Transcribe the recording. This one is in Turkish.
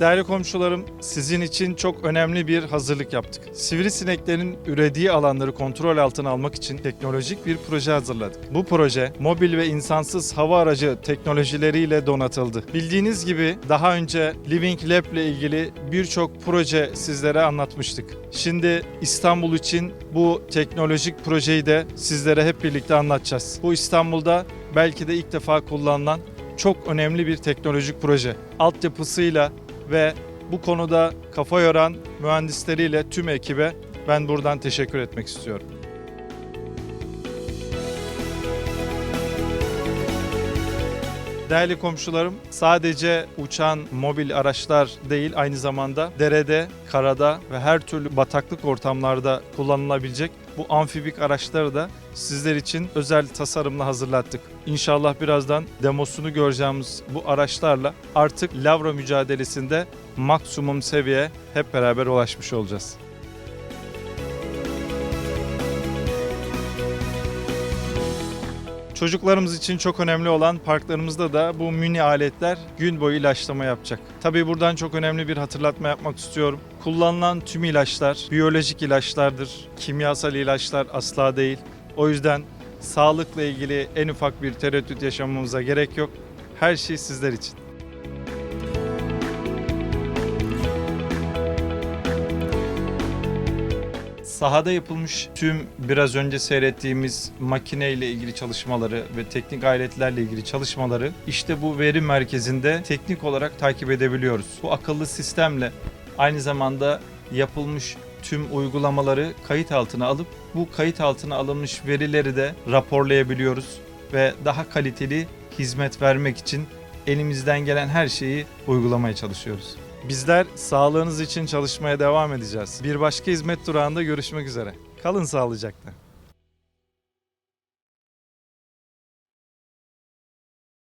Değerli komşularım, sizin için çok önemli bir hazırlık yaptık. Sivrisineklerin ürediği alanları kontrol altına almak için teknolojik bir proje hazırladık. Bu proje mobil ve insansız hava aracı teknolojileriyle donatıldı. Bildiğiniz gibi daha önce Living Lab ile ilgili birçok proje sizlere anlatmıştık. Şimdi İstanbul için bu teknolojik projeyi de sizlere hep birlikte anlatacağız. Bu İstanbul'da belki de ilk defa kullanılan çok önemli bir teknolojik proje. Altyapısıyla ve bu konuda kafa yoran mühendisleriyle tüm ekibe ben buradan teşekkür etmek istiyorum. Değerli komşularım, sadece uçan mobil araçlar değil aynı zamanda derede, karada ve her türlü bataklık ortamlarda kullanılabilecek bu amfibik araçları da sizler için özel tasarımla hazırlattık. İnşallah birazdan demosunu göreceğimiz bu araçlarla artık lavra mücadelesinde maksimum seviye hep beraber ulaşmış olacağız. Çocuklarımız için çok önemli olan parklarımızda da bu mini aletler gün boyu ilaçlama yapacak. Tabii buradan çok önemli bir hatırlatma yapmak istiyorum. Kullanılan tüm ilaçlar biyolojik ilaçlardır. Kimyasal ilaçlar asla değil. O yüzden sağlıkla ilgili en ufak bir tereddüt yaşamamıza gerek yok. Her şey sizler için. Sahada yapılmış tüm biraz önce seyrettiğimiz makine ile ilgili çalışmaları ve teknik aletlerle ilgili çalışmaları işte bu veri merkezinde teknik olarak takip edebiliyoruz. Bu akıllı sistemle aynı zamanda yapılmış tüm uygulamaları kayıt altına alıp bu kayıt altına alınmış verileri de raporlayabiliyoruz ve daha kaliteli hizmet vermek için elimizden gelen her şeyi uygulamaya çalışıyoruz. Bizler sağlığınız için çalışmaya devam edeceğiz. Bir başka hizmet durağında görüşmek üzere. Kalın sağlıcakla.